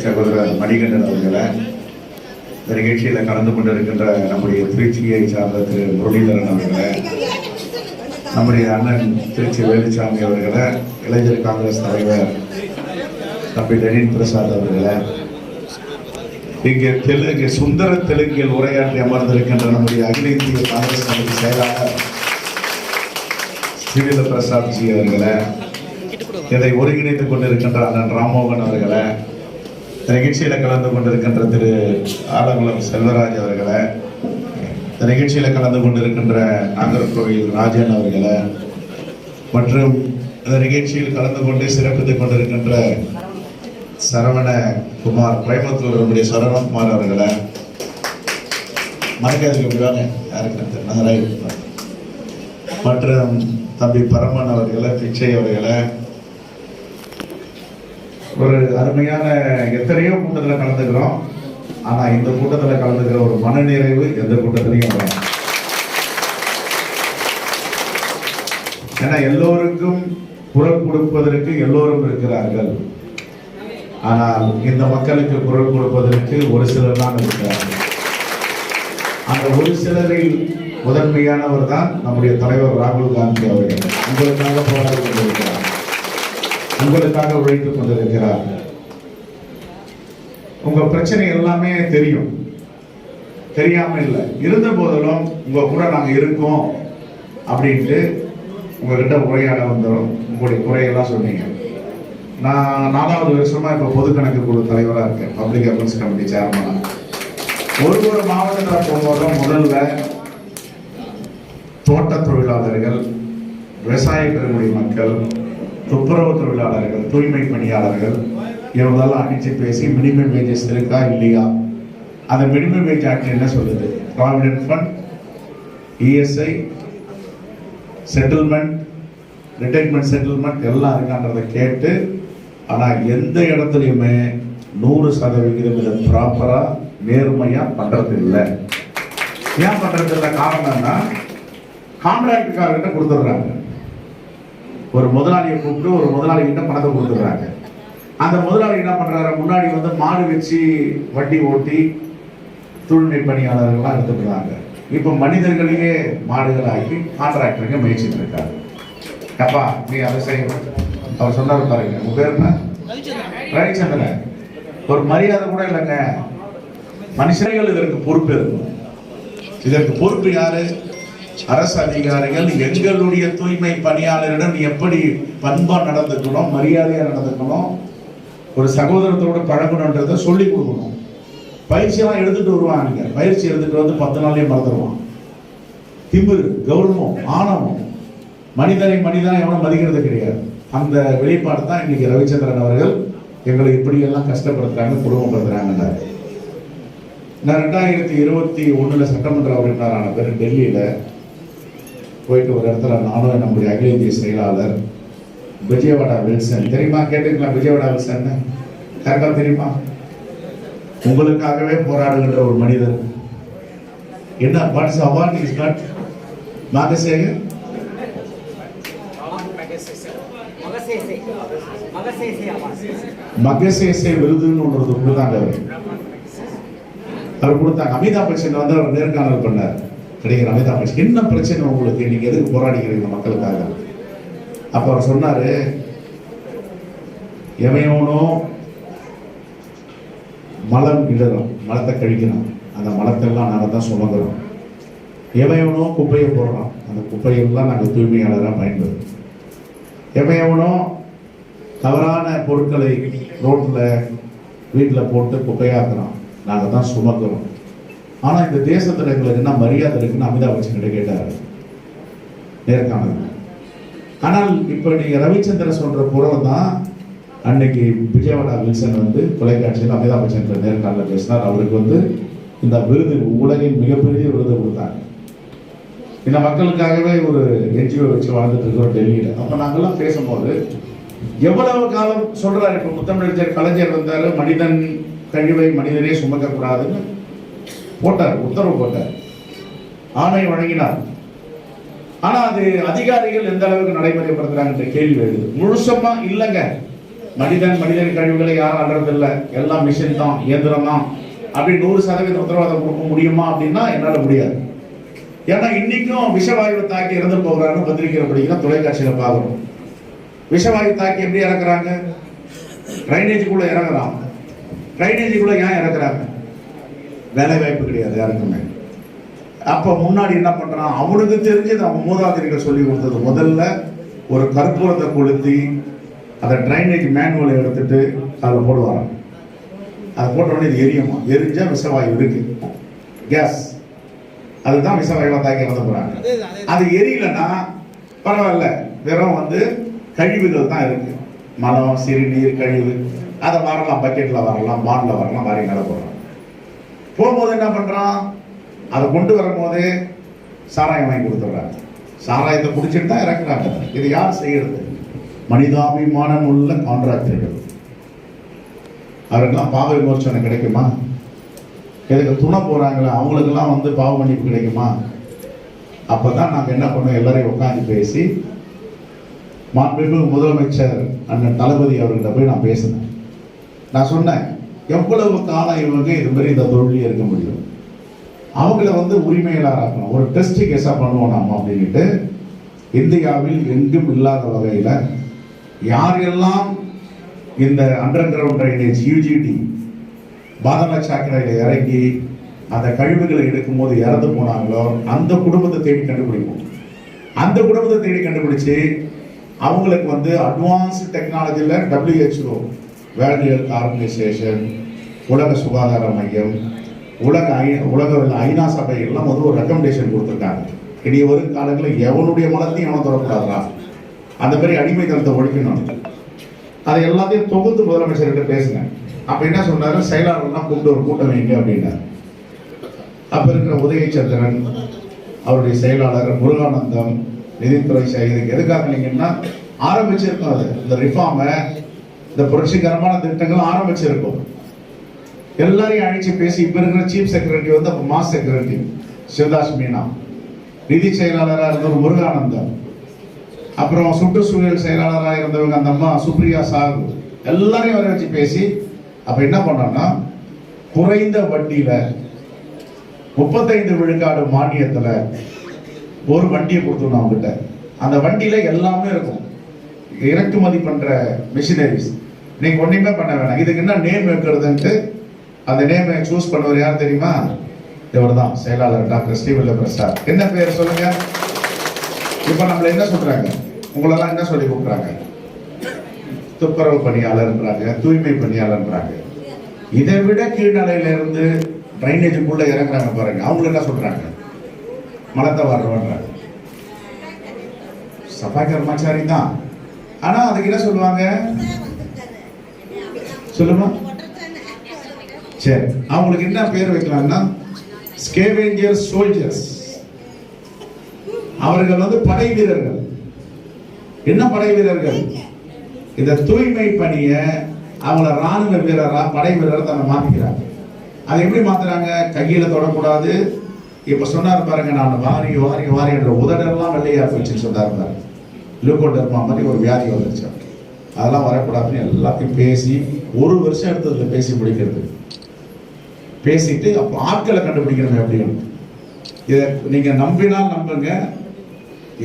சகோதரர் மணிகண்டன் அவர்களை இந்த நிகழ்ச்சியில் கலந்து கொண்டிருக்கின்ற நம்முடைய திருச்சியை சார்ந்த திரு முரளிதரன் அவர்களை நம்முடைய அண்ணன் திருச்சி வேலுசாமி அவர்களை இளைஞர் காங்கிரஸ் தலைவர் தம்பி லெனின் பிரசாத் அவர்களை இங்கே தெலுங்கு சுந்தர தெலுங்கில் உரையாற்றி அமர்ந்திருக்கின்ற நம்முடைய அகில இந்திய காங்கிரஸ் கமிட்டி செயலாளர் ஸ்ரீவில பிரசாத் ஜி அவர்களை இதை ஒருங்கிணைத்துக் கொண்டிருக்கின்ற அண்ணன் ராமோகன் அவர்களை நிகழ்ச்சியில் கலந்து கொண்டிருக்கின்ற திரு ஆலங்குளம் செல்வராஜ் அவர்களை இந்த கலந்து கொண்டிருக்கின்ற நாகர்கோவில் ராஜன் அவர்களை மற்றும் இந்த நிகழ்ச்சியில் கலந்து கொண்டு சிறப்பித்துக் கொண்டிருக்கின்ற சரவண குமார் கோயம்புத்தூர் நம்முடைய சரவணகுமார் அவர்களை. மறக்காதுக்கு விடுவாங்க யாருக்கு மற்றும் தம்பி பரமன் அவர்களை பிச்சை அவர்களை ஒரு அருமையான எத்தனையோ கூட்டத்தில் கலந்துக்கிறோம். ஆனால் இந்த கூட்டத்தில் கலந்துக்கிற ஒரு மனநிறைவு எந்த கூட்டத்திலையும் வரும் ஏன்னா எல்லோருக்கும் குரல் கொடுப்பதற்கு எல்லோரும் இருக்கிறார்கள். ஆனால் இந்த மக்களுக்கு குரல் கொடுப்பதற்கு ஒரு சிலர் தான் இருக்கிறார்கள். அந்த ஒரு சிலரில் முதன்மையானவர் தான் நம்முடைய தலைவர் ராகுல் காந்தி அவர்கள். உங்களுக்காக போராடி கொண்டிருக்கிறார். உங்களுக்காக உழைத்துக் கொண்டிருக்கிறார். உங்க பிரச்சனை எல்லாமே தெரியும். தெரியாம இல்லை. இருந்த போதிலும் உங்க கூட நாங்க இருக்கோம் அப்படின்ட்டு உங்ககிட்ட உரையாட வந்தோம். உங்களுடைய குறையெல்லாம் சொன்னீங்க. நான் நாலாவது வருஷமா இப்ப பொது கணக்கு குழு தலைவரா இருக்கேன். பப்ளிக் அக்கௌண்ட்ஸ் கமிட்டி சேர்மனா ஒரு ஒரு மாவட்டத்தில் போகும்போதும் முதல்ல தோட்ட தொழிலாளர்கள் விவசாய பெருமுடி மக்கள் துப்புரவு தொழிலாளர்கள் தூய்மை பணியாளர்கள் இவங்களெல்லாம் அடித்து பேசி மினிமம் வேஜஸ் இருக்கா இல்லையா? அந்த மினிமம் வேஜ் ஆக்ட் என்ன சொல்லுது? Provident fund ESI settlement retirement settlement எல்லாம் இருக்கான்றதை கேட்டு ஆனால் எந்த இடத்துலையுமே நூறு சதவிகிதம் இதை ப்ராப்பராக நேர்மையாக பண்ணுறது இல்லை. ஏன் பண்ணுறது இல்லை? காரணம்னா கான்ட்ராக்டுக்காரர்கிட்ட கொடுத்துட்றாங்க. ஒரு முதலாளியை கூப்பிட்டு ஒரு முதலாளி கிட்ட பணத்தை கொடுத்துட்றாங்க. அந்த முதலாளி என்ன பண்றாரு? முன்னாடி வந்து மாடு வச்சு வண்டி ஓட்டி தூய்மை பணியாளர்கள்லாம் எடுத்துக்கிறாங்க இப்போ மனிதர்களையே மாடுகள் ஆக்கி கான்ட்ராக்டருங்க மேய்ச்சிட்டு இருக்காரு அப்பா நீ அதை செய்யணும். அவர் சொன்னார் பாருங்க உங்க பேர் என்ன? ரவிச்சந்திரன். ஒரு மரியாதை கூட இல்லைங்க. மனுஷர்கள் இதற்கு பொறுப்பு இருக்கும் இதற்கு பொறுப்பு யாரு? அரசு அதிகாரிகள் எங்களுடைய தூய்மை பணியாளரிடம் எப்படி பண்பா நடந்துக்கணும் மரியாதையா நடந்துக்கணும் ஒரு சகோதரத்தோட பழகணுன்றதை சொல்லி கொடுக்கணும். பயிற்சியெல்லாம் எடுத்துட்டு வருவாங்க பயிற்சி எடுத்துட்டு வந்து பத்து நாள்லயே மறந்துடுவான் திமிரு கௌரவம் ஆணவம். மனிதனை மனிதனை எவனும் மதிக்கிறது கிடையாது. அந்த வெளிப்பாடு தான் இன்னைக்கு ரவிச்சந்திரன் அவர்கள் எங்களை இப்படியெல்லாம் கஷ்டப்படுத்துறாங்க குடும்பப்படுத்துறாங்கன்னாரு நான் ரெண்டாயிரத்தி இருபத்தி ஒண்ணுல சட்டமன்ற உறுப்பினரான பேர் டெல்லியில போயிட்டு ஒரு இடத்துல நானும் நம்முடைய அகில இந்திய செயலாளர் விஜயவாடா வில்சன். தெரியுமா? கேட்டுக்கலாம் விஜயவாடா வில்சன்? கரெக்டாக தெரியுமா? உங்களுக்காகவே போராடுகின்ற ஒரு மனிதர். என்ன வாட்ஸ் அவார்ட் இஸ் நாட் நாகசேக மகசேசே மகசேசே விருதுன்னு ஒன்று கொடுத்தாங்க அவர். அவர் கொடுத்தாங்க. அமிதாப் பச்சன் வந்து அவர் நேர்காணல் பண்ணார். கிடைக்கிற அமிதாப் பச்சன் என்ன பிரச்சனை உங்களுக்கு? நீங்க எதுக்கு போராடிக்கிறீங்க மக்களுக்காக? அப்ப அவர் சொன்னாரு எவையோனோ மலம் இடறோம் மலத்தை கழிக்கிறோம் அந்த மலத்தெல்லாம் நாங்கள் தான் சுமக்கிறோம். எவையவனோ குப்பையை போடுறோம் அந்த குப்பையெல்லாம் நாங்கள் தூய்மையாளராக பயன்படுத்தும் எவையவனோ தவறான பொருட்களை ரோட்டில் வீட்டில் போட்டு குப்பையாக்குறோம். நாங்கள் தான் சுமக்கிறோம். ஆனால் இந்த தேசத்தில் எங்களுக்கு என்ன மரியாதை இருக்குன்னு அமிதாப் பச்சன் கிட்ட கேட்டார். நேர்காணல். ஆனால் இப்போ நீங்க ரவிச்சந்திரன் சொல்ற புறம் தான் அன்னைக்கு விஜயவாடா வில்சன் வந்து தொலைக்காட்சியில் அமிதாப் பச்சன் நேர்காணல பேசினார். அவருக்கு வந்து இந்த விருது உலகின் மிகப்பெரிய விருது கொடுத்தாங்க. இந்த மக்களுக்காகவே ஒரு என்ஜிஓ வச்சு வாழ்ந்துட்டு இருக்கோம் டெல்லியில். அப்போ நாங்கள்லாம் பேசும்போது எவ்வளவு காலம் சொல்றாரு? இப்போ முத்தமிழர் கலைஞர் வந்தாரு மனிதன் கழிவை மனிதனே சுமக்கக்கூடாதுன்னு போட்டார் உத்தரவு போட்டார். ஆணை வழங்கினார். ஆனா அது அதிகாரிகள் எந்த அளவுக்கு நடைமுறைப்படுத்துறாங்கன்ற கேள்வி எழுது முழுசமா இல்லைங்க. மனிதன் மனிதன் கழிவுகளை யாரும் அல்றதில்ல எல்லாம் மிஷின் தான் இயந்திரம் தான். அப்படி நூறு சதவீத உத்தரவாதம் கொடுக்க முடியுமா அப்படின்னா என்னால முடியாது. ஏன்னா இன்னைக்கும் விஷவாயுவை தாக்கி இறந்து போகிறான்னு பத்திரிகையில் படிக்கிறோம் தொலைக்காட்சியில் பார்க்குறோம் விஷவாயு தாக்கி எப்படி இறக்குறாங்க? ட்ரைனேஜுக்குள்ள இறங்குறான் ட்ரைனேஜுக்குள்ள ஏன் இறக்குறாங்க? வேலை வாய்ப்பு கிடையாது யாருக்குமே. அப்போ முன்னாடி என்ன பண்ணுறான் அவனுக்கு தெரிஞ்சது அவன் மூதாதிரிகள் சொல்லி கொடுத்தது. முதல்ல ஒரு கற்பூரத்தை கொளுத்தி அதை ட்ரைனேஜ் மேனுவலை எடுத்துட்டு அதில் போடுவாராம். அதை போட்ட இது எரியுமா? எரிஞ்சால் விஷவாயு இருக்கு. கேஸ் அதுதான் விஷவாயுவாக தாக்கி இறந்து அது எரியலன்னா பரவாயில்ல. வெறும் வந்து கழிவுகள் தான் இருக்கு. மலம் சிறுநீர் கழிவு. அதை வரலாம் பக்கெட்டில் வரலாம் பாண்டில் வரலாம் வாரி மேலே போகும்போது என்ன பண்ணுறான் அதை கொண்டு வரும்போது சாராயம் வாங்கி கொடுத்துட்றாங்க சாராயத்தை குடிச்சிட்டு தான் இறக்குறாங்க. இது யார் செய்கிறது மனிதாபிமானம் உள்ள கான்ட்ராக்டர்கள் அவருக்கெல்லாம் பாவ விமோசனை கிடைக்குமா? எதுக்கு துணை போகிறாங்களே அவங்களுக்கெல்லாம் வந்து பாவ மன்னிப்பு கிடைக்குமா? அப்போ தான் நாங்கள் என்ன பண்ணோம்? எல்லாரையும் உட்காந்து பேசி மாண்புமிகு முதலமைச்சர் அண்ணன் தளபதி அவர்கிட்ட போய் நான் பேசினேன். நான் சொன்னேன் எவ்வளவு காலம் இவங்க இது மாதிரி இந்த தொழிலே இருக்க முடியும்? அவங்கள வந்து உரிமையாளராக்கணும். ஒரு டெஸ்ட் கேஸாக பண்ணுவோம் நாம் அப்படின்ட்டு இந்தியாவில் எங்கும் இல்லாத வகையில் யாரெல்லாம் இந்த அண்டர் கிரவுண்ட் ட்ரைனேஜ் யூஜிடி பாதள சாக்கடையில இறங்கி அந்த கழிவுகளை எடுக்கும்போது இறந்து போனாங்களோ அந்த குடும்பத்தை தேடி கண்டுபிடிப்போம். அந்த குடும்பத்தை தேடி கண்டுபிடிச்சு அவங்களுக்கு வந்து அட்வான்ஸ் டெக்னாலஜியில் டபிள்யூஹெச்ஓ வேர்ல்டு ஹெல்த் ஆர்கனைசேஷன் உலக சுகாதார மையம் உலக ஐ உலக ஐநா சபை எல்லாம் வந்து ஒரு ரெக்கமெண்டேஷன் கொடுத்துருக்காங்க. இனி வரும் காலங்களில் எவனுடைய மனத்தையும் எவனும் தொடக்கூடாதா அந்த மாதிரி அடிமைத்தனத்தை ஒழிக்கணும். அதை எல்லாத்தையும் தொகுத்து முதலமைச்சர்கிட்ட பேசினேன் அப்போ என்ன சொன்னாரு? செயலாளர்லாம் கூப்பிட்டு ஒரு கூட்டம் வைங்க அப்படின்னாரு. அப்போ இருக்கிற உதயச்சந்திரன் அவருடைய செயலாளர் முருகானந்தம் நிதித்துறை செயலருக்கு எதுக்காக நீங்கன்னா ஆரம்பிச்சிருக்கோம் அது. இந்த ரிஃபார்மை இந்த புரட்சிகரமான திட்டங்கள் ஆரம்பிச்சிருக்கோம். எல்லாரையும் அழைச்சு பேசி இப்ப இருக்கிற சீஃப் செக்ரட்டரி வந்து அப்போ மாஸ் செக்ரட்டரி சிவதாஸ் மீனா. நிதி செயலாளராக இருந்தவர் முருகானந்தம் அப்புறம் சுற்றுச்சூழல் செயலாளராக இருந்தவங்க அந்த அம்மா சுப்ரியா சாகு. எல்லாரையும் வர வச்சு பேசி அப்ப என்ன பண்ணோம்னா குறைந்த வட்டியில முப்பத்தைந்து விழுக்காடு மானியத்துல ஒரு வண்டியை கொடுத்துருந்தோம் அவங்ககிட்ட. அந்த வண்டியில எல்லாமே இருக்கும். இறக்குமதி பண்ற மிஷினரிஸ் நீங்க ஒண்ணுமே பண்ண வேணாம். இதுக்கு என்ன நேம் வைக்கிறதுன்ட்டு அந்த நேமை சூஸ் பண்ணவர் யார் தெரியுமா? இவர் தான் செயலாளர் டாக்டர் ஸ்ரீவல்ல பிரசாத். என்ன பேர் சொல்லுங்க? இப்ப நம்மள என்ன சொல்றாங்க? உங்களெல்லாம் என்ன சொல்லி கூப்பிடுறாங்க துப்புரவு பணியாளர்ன்றாங்க தூய்மை பணியாளர்ன்றாங்க. இதை விட கீழ்நிலையில இருந்து ட்ரைனேஜுக்குள்ள இறங்குறாங்க பாருங்க. அவங்க என்ன சொல்றாங்க? மலத்தை வர்றவன்றாங்க சஃபாய் கர்மச்சாரி தான் ஆனா அதுக்கு என்ன சொல்லுவாங்க? சொல்லுமா? சரி அவங்களுக்கு என்ன பேர் வைக்கலாம்னா ஸ்கேவேஞ்சர் சோல்ஜர்ஸ் அவர்கள் வந்து படை வீரர்கள். என்ன படை வீரர்கள்? இந்த தூய்மை பணியை அவங்கள ராணுவ வீரரா படை வீரரை தன்னை மாத்திக்கிறாங்க. அதை எப்படி மாத்துறாங்க? கையில தொடக்கூடாது. இப்ப சொன்னார் பாருங்க நான் வாரி வாரி வாரி என்ற உதடெல்லாம் வெள்ளையா போச்சுன்னு சொன்னார் பாருங்க. லூகோடர்மா மாதிரி ஒரு வியாதி வந்துருச்சு. அதெல்லாம் வரக்கூடாதுன்னு எல்லாத்தையும் பேசி ஒரு வருஷம் எடுத்ததுல பேசி முடிக்கிறது. பேசிட்டு அப்போ ஆட்களை கண்டுபிடிக்கணும் அப்படின்னு இதை நீங்கள் நம்பினால் நம்புங்க.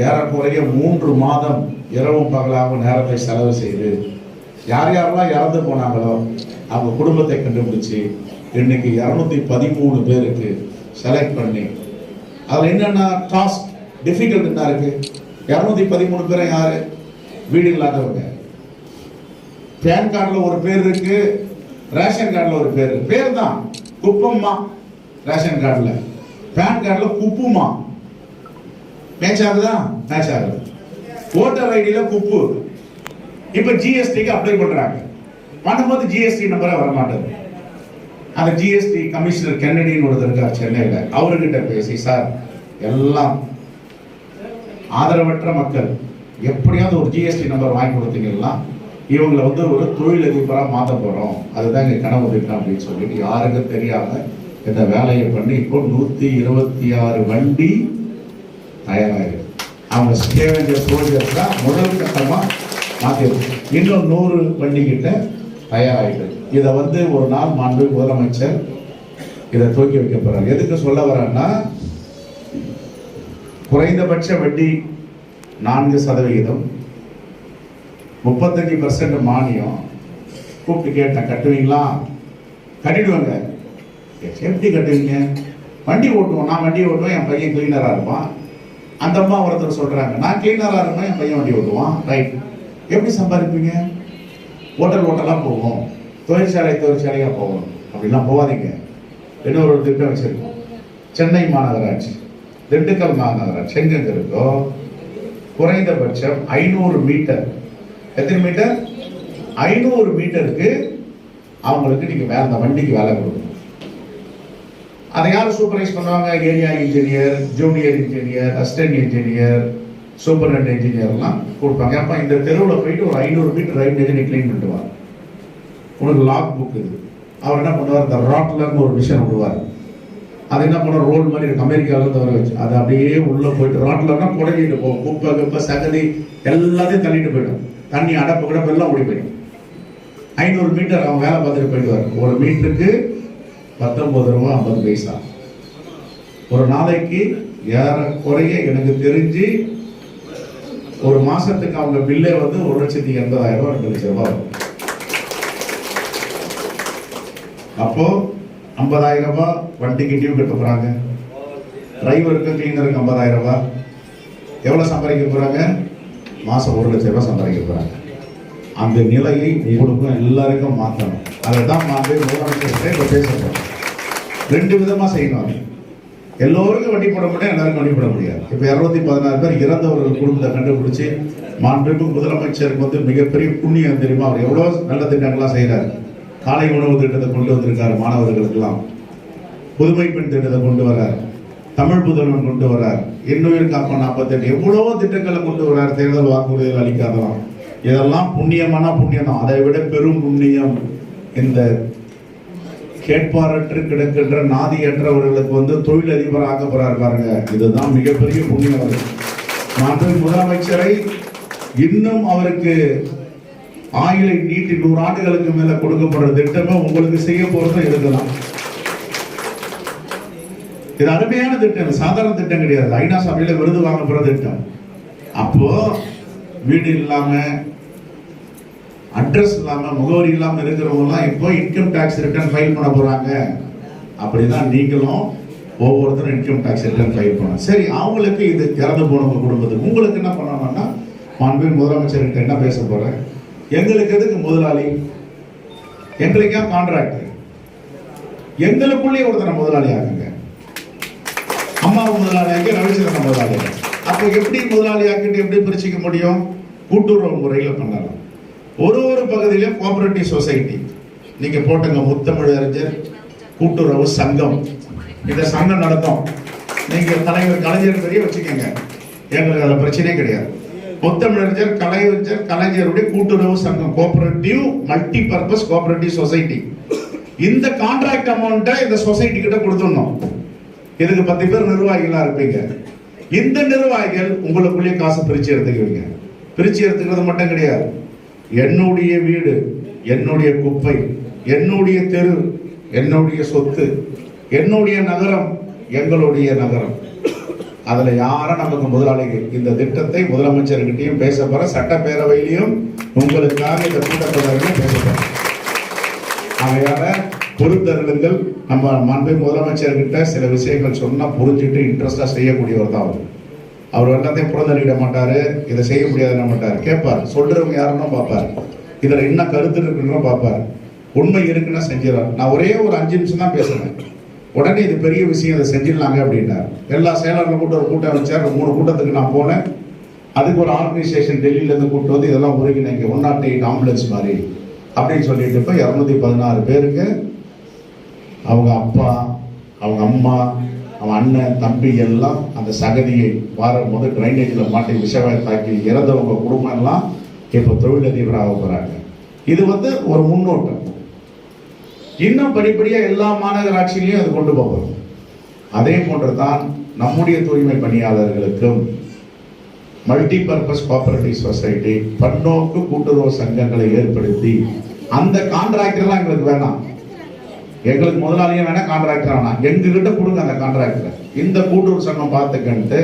ஏறக்குறைய மூன்று மாதம் இரவும் பகலாகவும் நேரத்தை செலவு செய்து யார் யாரெல்லாம் இறந்து போனாங்களோ அவங்க குடும்பத்தை கண்டுபிடிச்சு இன்னைக்கு இரநூத்தி பதிமூணு பேருக்கு செலக்ட் பண்ணி அதில் என்னென்ன டாஸ்க் டிஃபிகல்ட் என்ன இருக்குது இரநூத்தி பதிமூணு பேரை யார்? வீடு இல்லாதவங்க. பேன் கார்டில் ஒரு பேர் இருக்கு ரேஷன் கார்டில் ஒரு பேர் இருக்கு. பேர் தான் குப்பம்மா ரேஷன் கார்டில் பேன் கார்டில் குப்புமா மேட்ச் ஆகுதா? மேட்ச் ஆகுது. ஓட்டர் ஐடியில் குப்பு. இப்போ ஜிஎஸ்டிக்கு அப்ளை பண்ணுறாங்க பண்ணும்போது ஜிஎஸ்டி நம்பரே வர மாட்டேங்குது அந்த ஜிஎஸ்டி கமிஷனர் கென்னடின்னு ஒருத்தர் இருக்கார் சென்னையில். அவர்கிட்ட பேசி சார் எல்லாம் ஆதரவற்ற மக்கள் எப்படியாவது ஒரு ஜிஎஸ்டி நம்பர் வாங்கி கொடுத்தீங்கன்னா இவங்களை வந்து ஒரு தொழிலதிபராக மாற்ற போகிறோம் அதுதான் இங்கே கனவு திட்டம் அப்படின்னு சொல்லிட்டு யாருக்கும் தெரியாமல் இந்த வேலையை பண்ணி இப்போ நூற்றி இருபத்தி ஆறு வண்டி தயாராகிருக்கு அவங்க ஸ்கேவெஞ்சர் சோல்ஜர்ஸ் தான் முதல் கட்டமாக மாற்றிடும் இன்னும் நூறு வண்டி கிட்ட தயாராகிட்டு இதை வந்து ஒரு நாள் மாண்பு முதலமைச்சர் இதை தூக்கி வைக்க போகிறார் எதுக்கு சொல்ல வரேன்னா குறைந்தபட்ச வட்டி நான்கு சதவிகிதம் முப்பத்தஞ்சு பர்சன்ட் மானியம் கூப்பிட்டு கேட்டேன் கட்டுவீங்களா? கட்டிடுவாங்க. எப்படி கட்டுவீங்க. வண்டி ஓட்டுவோம். நான் வண்டி ஓட்டுவேன் என் பையன் கிளீனராக இருப்பான். அந்த அம்மா ஒருத்தர் சொல்கிறாங்க நான் கிளீனராக இருப்பேன் என் பையன் வண்டி ஓட்டுவான். ரைட் எப்படி சம்பாதிப்பீங்க? ஹோட்டல் ஹோட்டலாக போவோம். தொழிற்சாலை தொழிற்சாலையாக போவோம். அப்படிலாம் போகாதீங்க இன்னொரு ஒரு திட்டம் வச்சுருக்கோம். சென்னை மாநகராட்சி திண்டுக்கல் மாநகராட்சி எங்கெங்க இருக்கோ குறைந்தபட்சம் ஐநூறு மீட்டர் எத்தனை மீட்டர்? ஐநூறு மீட்டருக்கு அவங்களுக்கு நீங்க வேலை அந்த வண்டிக்கு வேலை கொடுக்கணும். அதை யார் சூப்பர்வைஸ் பண்ணுவாங்க? Area engineer junior engineer assistant engineer superintendent இன்ஜினியர்லாம் கொடுப்பாங்க. அப்போ இந்த தெருவில் போயிட்டு ஒரு ஐநூறு மீட்டர் ரைட் நீ க்ளீன் பண்ணிட்டு உனக்கு லாக் புக் இது. அவர் என்ன பண்ணுவார்? இந்த ராட்லர்னு ஒரு மிஷின் விடுவார் அது என்ன பண்ண ரோல் மாதிரி இருக்கு. அமெரிக்காவிலேருந்து வர வச்சு. அது அப்படியே உள்ளே போயிட்டு ரோட்டில்னா குடையிட்டு போகும் குப்பை குப்பை சகதி எல்லாத்தையும் தள்ளிட்டு போயிடும். தண்ணி அடப்பு கிடப்பு எல்லாம் ஓடி போயிடும். ஐநூறு மீட்டர் அவன் வேலை பார்த்துட்டு போயிடுவார் ஒரு மீட்டருக்கு பத்தொன்பது ரூபா ஐம்பது பைசா. ஒரு நாளைக்கு ஏறக்குறைய எனக்கு தெரிஞ்சு ஒரு மாசத்துக்கு அவங்க பில்லே வந்து ஒரு லட்சத்தி எண்பதாயிரம் ரூபாய் ரெண்டு லட்சம் ரூபாய் வரும். அப்போ ஐம்பதாயிரம் ரூபாய் வண்டிக்கு டியூ கட்ட போறாங்க. டிரைவருக்கு கிளீனருக்கு ஐம்பதாயிரம் ரூபாய். எவ்வளவு சம்பாதிக்க போறாங்க? மாசம் ஒரு லட்சம் ரூபாய் சம்பாதிக்க போறாங்க. அந்த நிலையை உங்களுக்கும் எல்லாருக்கும் மாற்றணும் அதை தான் மாற்றி முதலமைச்சர் இப்போ ரெண்டு விதமா செய்யணும் அது. எல்லோருக்கும் வண்டி போட முடியும் எல்லாருக்கும் வண்டி போட முடியாது. இப்போ இருநூத்தி பதினாறு பேர் இறந்தவர்கள் குடும்பத்தை கண்டுபிடிச்சு மாண்புமிகு முதலமைச்சருக்கு வந்து மிகப்பெரிய புண்ணியம் தெரியுமா? அவர் எவ்வளோ நல்ல திட்டங்கள்லாம் செய்கிறார் காலை உணவு திட்டத்தை கொண்டு வந்திருக்காரு மாணவர்களுக்கெல்லாம். புதுமை பெண் திட்டத்தை கொண்டு வரார் தமிழ் புதல்வன் கொண்டு வரார் இன்னுயிர் காப்பா நாற்பத்தெட்டு எவ்வளவோ திட்டங்களை கொண்டு வரார் தேர்தல் வாக்குறுதிகள் அளிக்காதலாம் இதெல்லாம் புண்ணியமான புண்ணியம் தான் அதை விட பெரும் புண்ணியம் இந்த கேட்பாரற்று கிடக்கின்ற நாதியற்றவர்களுக்கு வந்து தொழிலதிபர் ஆக்க போறார் பாருங்க. இதுதான் மிகப்பெரிய புண்ணியம். நாட்டின் முதலமைச்சரை இன்னும் அவருக்கு ஆயுளை நீட்டி நூறு ஆண்டுகளுக்கு மேல கொடுக்கப்படுற திட்டமே உங்களுக்கு செய்ய போறதும் இருக்கலாம் இது அருமையான திட்டம் சாதாரண திட்டம் கிடையாது. ஐநா சபையில விருது வாங்க போற திட்டம். அப்போ வீடு இல்லாம அட்ரஸ் இல்லாம முகவரி இல்லாம இருக்கிறவங்கலாம் இப்போ இன்கம் டாக்ஸ் ரிட்டர்ன் ஃபைல் பண்ண போறாங்க. அப்படிதான் நீங்களும் ஒவ்வொருத்தரும் இன்கம் டாக்ஸ் ரிட்டர்ன் ஃபைல் பண்ணணும். சரி அவங்களுக்கு இது இறந்து போனவங்க குடும்பத்துக்கு. உங்களுக்கு என்ன பண்ணணும்னா மாண்பின் முதலமைச்சர்கிட்ட என்ன பேச போறேன்? எங்களுக்கு எதுக்கு முதலாளி? எங்களுக்கே கான்ட்ராக்ட் எங்களுக்குள்ளேயே ஒருத்தனை முதலாளி ஆகுங்க அம்மா முதலாளியாக்கி ரவிச்சந்திரன் முதலாளி அப்போ எப்படி முதலாளி ஆக்கிட்டு எப்படி பிரிச்சுக்க முடியும்? கூட்டுறவு முறையில் பண்ணலாம். ஒரு ஒரு பகுதியிலும் கோஆபரேட்டிவ் சொசைட்டி நீங்க போட்டுங்க முத்தமிழ் அறிஞர் கூட்டுறவு சங்கம். இந்த சங்கம் நடத்தும் நீங்க தலைவர் கலைஞர் பெரிய வச்சுக்கோங்க. எங்களுக்கு அதில் பிரச்சனையே கிடையாது. முத்தமிழறிஞர் கலைஞர் கலைஞருடைய கூட்டுறவு சங்கம் cooperative multi purpose cooperative society இந்த கான்ட்ராக்ட் அமௌண்ட்டை இந்த சொசைட்டி கிட்ட கொடுத்துடணும். இதுக்கு பத்து பேர் நிர்வாகிகளா இருப்பீங்க. இந்த நிர்வாகிகள் உங்களுக்குள்ளேயே காசு பிரிச்சு எடுத்துக்குவீங்க. பிரிச்சு எடுத்துக்கிறது மட்டும் கிடையாது. என்னுடைய வீடு என்னுடைய குப்பை என்னுடைய தெரு என்னுடைய சொத்து என்னுடைய நகரம் எங்களுடைய நகரம். அதுல யாரும் நமக்கு முதலாளிகள்? இந்த திட்டத்தை முதலமைச்சர்கிட்டயும் பேச போற சட்டப்பேரவையிலையும் உங்களுக்காக இந்த கூட்டத்தொடரிலும் பேச போறேன் ஆகையால பொறுத்தருளுங்கள் நம்ம மாண்பு முதலமைச்சர்கிட்ட சில விஷயங்கள் சொன்னா புரிஞ்சுட்டு இன்ட்ரெஸ்டா செய்யக்கூடியவர் தான் அவர். அவர் எல்லாத்தையும் புறந்தள்ளிட மாட்டாரு. இதை செய்ய முடியாதுன்னு மாட்டார். கேட்பார். சொல்றவங்க யாருன்னு பார்ப்பார். இதுல என்ன கருத்து இருக்குன்னு பார்ப்பார். உண்மை இருக்குன்னா செஞ்சிடறார். நான் ஒரே ஒரு அஞ்சு நிமிஷம் தான் பேசுறேன். உடனே இது பெரிய விஷயம் இதை செஞ்சிடலாங்க அப்படின்னார் எல்லா செயலாளர்களும் கூட்ட ஒரு கூட்டம் வச்சார் மூணு கூட்டத்துக்கு நான் போனேன். அதுக்கு ஒரு ஆர்கனைசேஷன் டெல்லியிலேருந்து கூப்பிட்டு கூட்டு வந்து இதெல்லாம் ஒருங்கிணைங்க ஒன் நாட் எயிட் ஆம்புலன்ஸ் மாதிரி அப்படின்னு சொல்லிட்டு இப்போ இரநூத்தி பதினாறு பேருக்கு அவங்க அப்பா அவங்க அம்மா அவன் அண்ணன் தம்பி எல்லாம் அந்த சகதியை வாரம் போது ட்ரைனேஜில் மாட்டி விஷவாய் தாக்கி இறந்தவங்க குடும்பம் எல்லாம் இப்போ தொழிலதிபராக போகிறாங்க இது வந்து ஒரு முன்னோட்டம். இன்னும் படிப்படியாக எல்லா மாநகராட்சியிலையும் அது கொண்டு போகும். அதே போன்று தான் நம்முடைய தூய்மை பணியாளர்களுக்கும் மல்டி பர்பஸ் கோஆபரேட்டிவ் சொசைட்டி பன்னோக்கு கூட்டுறவு சங்கங்களை ஏற்படுத்தி அந்த கான்ட்ராக்டர்லாம் எங்களுக்கு வேணாம். எங்களுக்கு முதலாளியும் வேணாம் கான்ட்ராக்டர் வேணாம் எங்ககிட்ட கொடுங்க அந்த கான்ட்ராக்டர் இந்த கூட்டுறவு சங்கம் பார்த்துக்கன்ட்டு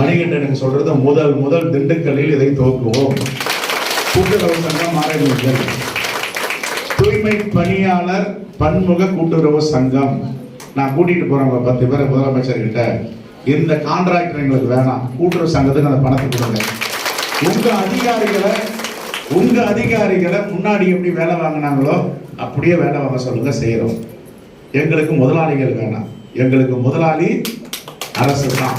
மணிகண்டனுக்கு சொல்றது முதல் முதல் திண்டுக்கல்லில் இதை துவக்குவோம். கூட்டுறவு சங்கம் ஆரம்பிங்கள் தூய்மை பணியாளர் பன்முக கூட்டுறவு சங்கம். நான் கூட்டிட்டு போறேன் பத்து பேரை முதலமைச்சர் கிட்ட இந்த கான்ட்ராக்டர் எங்களுக்கு வேணாம். கூட்டுறவு சங்கத்துக்கு அந்த பணத்தை கொடுங்க. உங்க அதிகாரிகளை உங்க அதிகாரிகளை முன்னாடி எப்படி வேலை வாங்கினாங்களோ அப்படியே வேலை வாங்க சொல்லுங்க செய்யறோம். எங்களுக்கு முதலாளிகள் வேணாம். எங்களுக்கு முதலாளி அரசு தான்.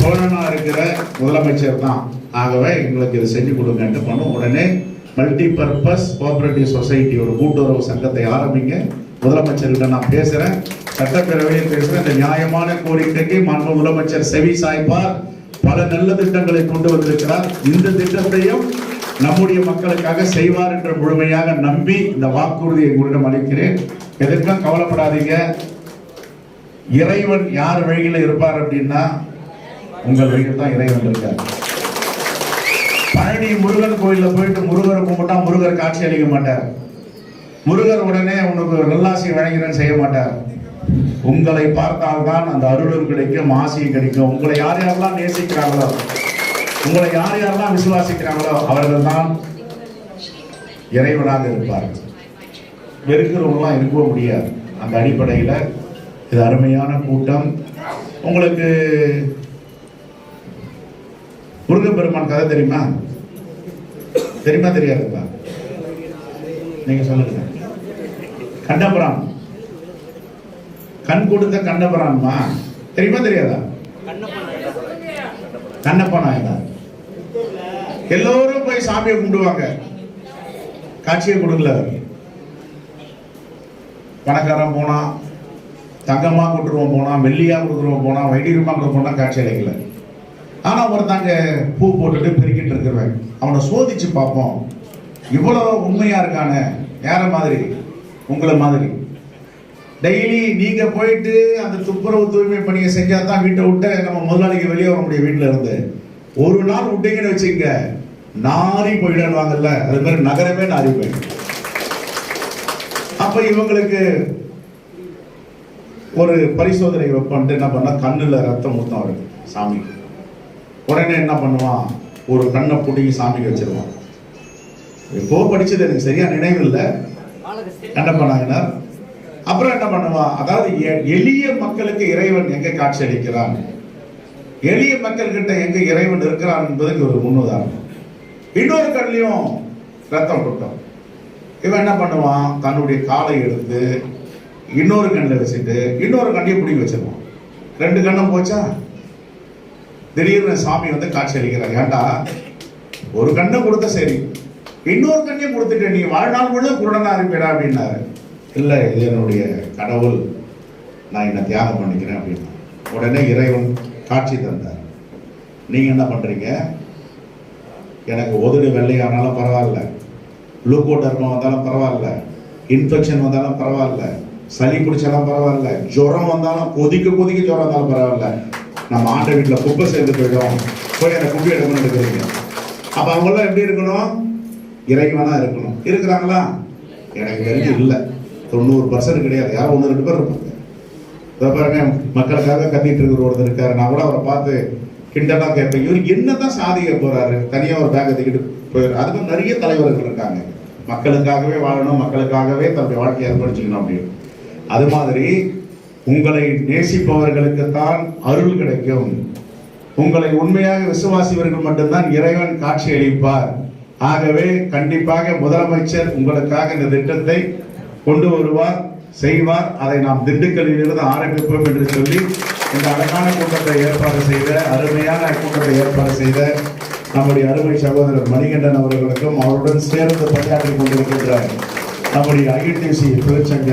தோழனா இருக்கிற முதலமைச்சர் தான். ஆகவே எங்களுக்கு இதை செஞ்சு கொடுங்கன்ட்டு பண்ணும். உடனே மல்டி பர்பஸ் கோஆபரேட்டிவ் சொசைட்டி ஒரு கூட்டுறவு சங்கத்தை ஆரம்பிங்க. முதலமைச்சர்கிட்ட நான் பேசுறேன். சட்டப்பேரவையில் பேசுறேன். இந்த நியாயமான கோரிக்கைக்கு மாண்பு முதலமைச்சர் செவி சாய்ப்பார். பல நல்ல திட்டங்களை கொண்டு வந்திருக்கிறார். இந்த திட்டத்தையும் நம்முடைய மக்களுக்காக செய்வார் என்ற முழுமையாக நம்பி இந்த வாக்குறுதியை உங்களிடம் அளிக்கிறேன். எதற்கும் கவலைப்படாதீங்க. இறைவன் யார் வழியில் இருப்பார் அப்படின்னா உங்கள் வழியில் தான் இறைவன் இருக்கார். பழனி முருகன் கோயிலில் போயிட்டு முருகரை கும்பிட்டா முருகர் காட்சி அளிக்க மாட்டார். முருகர் உடனே உனக்கு நல்லாசி வழங்கிறேன்னு செய்ய மாட்டார். உங்களை பார்த்தால்தான் அந்த அருளும் கிடைக்கும் ஆசையும் கிடைக்கும். உங்களை யார் யாரெல்லாம் நேசிக்கிறாங்களோ உங்களை யார் யாரெல்லாம் விசுவாசிக்கிறாங்களோ அவர்கள் தான் இறைவனாக இருப்பார்கள். வெறுக்கிறவங்களாம் இருக்க முடியாது. அந்த அடிப்படையில் இது அருமையான கூட்டம். உங்களுக்கு முருகப்பெருமான் கதை தெரியுமா? தெரியுமா தெரியாதுங்களா நீங்க சொல்லுங்க. கண்டபுரம் கண் கொடுத்த கண்டபுரான்மா தெரியுமா தெரியாதா? கண்ணப்ப நாயனார் எல்லோரும் போய் சாமியை கும்பிடுவாங்க. காட்சியை கொடுக்கல பணக்காரன் போனா தங்கமா கொடுத்துருவோம் போனா வெள்ளியா கொடுத்துருவோம் போனா வைடீகமா கொடுக்க போனா காட்சி அடைக்கல ஆனால் ஒருத்தாங்க பூ போட்டுட்டு பெருக்கிட்டு இருக்கிறவன். அவனை சோதிச்சு பார்ப்போம். இவ்வளோ உண்மையாக இருக்கானே. யார மாதிரி? உங்களை மாதிரி. டெய்லி நீங்கள் போயிட்டு அந்த துப்புரவு தூய்மை பணியை செஞ்சால் தான் வீட்டை விட்டு நம்ம முதலாளிக்கு வெளியே வர முடியும் வீட்டில் இருந்து. ஒரு நாள் விட்டீங்கன்னு வச்சுங்க. நாரி போயிடுவாங்கல்ல. அது மாதிரி நகரமே நாரி போயிடும். அப்போ இவங்களுக்கு ஒரு பரிசோதனை வைப்பான்ட்டு என்ன பண்ணால் கண்ணில் ரத்தம் ஊத்தம் வருது சாமிக்கு உடனே என்ன பண்ணுவான்? ஒரு கண்ணை பிடிங்கி சாமிக்கு வச்சிருவான். எப்போ படிச்சது எனக்கு சரியா நினைவு இல்லை. என்ன பண்ணாங்கன்னா அப்புறம் என்ன பண்ணுவான்? அதாவது எளிய மக்களுக்கு இறைவன் எங்க காட்சி அளிக்கிறான்? எளிய மக்கள் கிட்ட எங்க இறைவன் இருக்கிறான் என்பதற்கு ஒரு முன்னுதாரணம். இன்னொரு கண்ணிலையும் ரத்தம் கொட்டும். இவன் என்ன பண்ணுவான்? தன்னுடைய காலை எடுத்து இன்னொரு கண்ணில் வச்சுட்டு இன்னொரு கண்ணையும் பிடிங்கி வச்சிருவான். ரெண்டு கண்ணும் போச்சா? திடீர்னு சாமி வந்து காட்சி அளிக்கிறார். ஏன்டா ஒரு கண்ணை கொடுத்த சரி. இன்னொரு கண்ணையும் கொடுத்துட்டு. நீ வாழ்நாள் முழுவதும் குருடனா இருப்பீடா அப்படின்னாரு. இல்லை இது என்னுடைய கடவுள். நான் என்ன தியாகம் பண்ணிக்கிறேன் அப்படின்னா. உடனே இறைவன் காட்சி தந்தார். நீங்க என்ன பண்றீங்க? எனக்கு ஒதுடு வெள்ளையானாலும் பரவாயில்ல. லூக்கோடர்மம் வந்தாலும் பரவாயில்ல. இன்ஃபெக்ஷன் வந்தாலும் பரவாயில்ல. சளி பிடிச்சாலும் பரவாயில்ல. ஜுரம் வந்தாலும் கொதிக்க கொதிக்க ஜுரம் வந்தாலும் பரவாயில்ல. நம்ம ஆண்ட வீட்டில் குப்பை சேர்ந்து போயிடும். போய் அந்த குப்பை எடுக்கணும் எடுக்கிறீங்க அப்போ அவங்களாம் எப்படி இருக்கணும்? இறைவனாக இருக்கணும். இருக்கிறாங்களா? எனக்கு தெரிஞ்சு இல்லை. தொண்ணூறு பர்சன்ட் கிடையாது. யாரும் ஒன்று ரெண்டு பேர் இருப்பாங்க. இதை பாருங்க மக்களுக்காக கத்திட்டு இருக்கிற ஒருத்தர் இருக்காரு. நான் கூட அவரை பார்த்து கிண்டலா கேட்பேன். இவர் என்னதான் சாதிக்க போறாரு? தனியாக ஒரு பேக்கை தூக்கிட்டு போயிரு. அதுக்கு நிறைய தலைவர்கள் இருக்காங்க. மக்களுக்காகவே வாழணும். மக்களுக்காகவே தன்னுடைய வாழ்க்கையை ஏற்படுத்திக்கணும் அப்படின்னு. அது மாதிரி உங்களை நேசிப்பவர்களுக்குத்தான் அருள் கிடைக்கும். உங்களை உண்மையாக விசுவாசிவர்கள் மட்டும்தான் இறைவன் காட்சி அளிப்பார். ஆகவே கண்டிப்பாக முதலமைச்சர் உங்களுக்காக இந்த திட்டத்தை கொண்டு வருவார் செய்வார். அதை நாம் திண்டுக்கல்லிலிருந்து ஆரம்பிப்போம் என்று சொல்லி இந்த அழகான கூட்டத்தை ஏற்பாடு செய்த அருமையான கூட்டத்தை ஏற்பாடு செய்த நம்முடைய அருமை சகோதரர் மணிகண்டன் அவர்களுக்கும் அவருடன் சேர்ந்து பணியாற்றிக் கொண்டிருக்கின்ற நம்முடைய ஐடிசி தொழிற்சங்க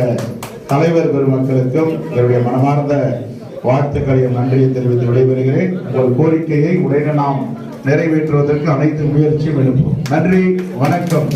தலைவர் பெருமக்களுக்கும் என்னுடைய மனமார்ந்த வாழ்த்துக்களையும் நன்றியை தெரிவித்து விடைபெறுகிறேன். உங்கள் கோரிக்கையை உடனே நாம் நிறைவேற்றுவதற்கு அனைத்து முயற்சியும் எடுப்போம். நன்றி வணக்கம்.